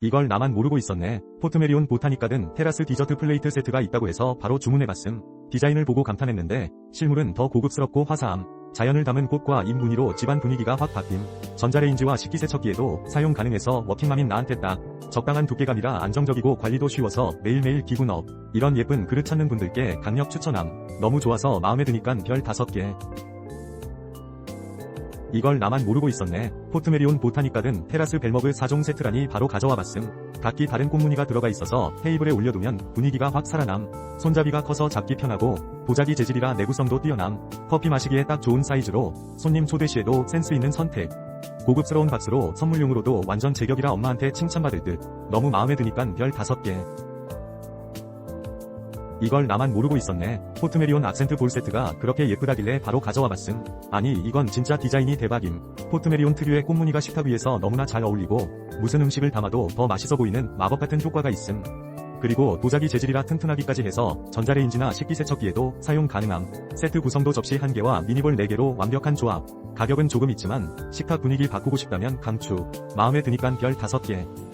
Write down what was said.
이걸 나만 모르고 있었네. 포트메리온 보타니카든 테라스 디저트 플레이트 세트가 있다고 해서 바로 주문해봤음. 디자인을 보고 감탄했는데 실물은 더 고급스럽고 화사함. 자연을 담은 꽃과 잎 무늬로 집안 분위기가 확 바뀜. 전자레인지와 식기세척기에도 사용 가능해서 워킹맘인 나한테 딱 적당한 두께감이라 안정적이고 관리도 쉬워서 매일매일 기분 업. 이런 예쁜 그릇 찾는 분들께 강력 추천함. 너무 좋아서 마음에 드니깐 별 5개. 이걸 나만 모르고 있었네. 포트메리온 보타니카든 테라스 벨머그 4종 세트라니 바로 가져와 봤음. 각기 다른 꽃무늬가 들어가 있어서 테이블에 올려두면 분위기가 확 살아남. 손잡이가 커서 잡기 편하고 도자기 재질이라 내구성도 뛰어남. 커피 마시기에 딱 좋은 사이즈로 손님 초대 시에도 센스 있는 선택. 고급스러운 박스로 선물용으로도 완전 제격이라 엄마한테 칭찬받을 듯. 너무 마음에 드니깐 별 5개. 이걸 나만 모르고 있었네. 포트메리온 악센트 볼 세트가 그렇게 예쁘다길래 바로 가져와 봤음. 아니 이건 진짜 디자인이 대박임. 포트메리온 특유의 꽃무늬가 식탁 위에서 너무나 잘 어울리고 무슨 음식을 담아도 더 맛있어 보이는 마법 같은 효과가 있음. 그리고 도자기 재질이라 튼튼하기까지 해서 전자레인지나 식기세척기에도 사용 가능함. 세트 구성도 접시 1개와 미니볼 4개로 완벽한 조합. 가격은 조금 있지만 식탁 분위기 바꾸고 싶다면 강추. 마음에 드니깐 별 5개.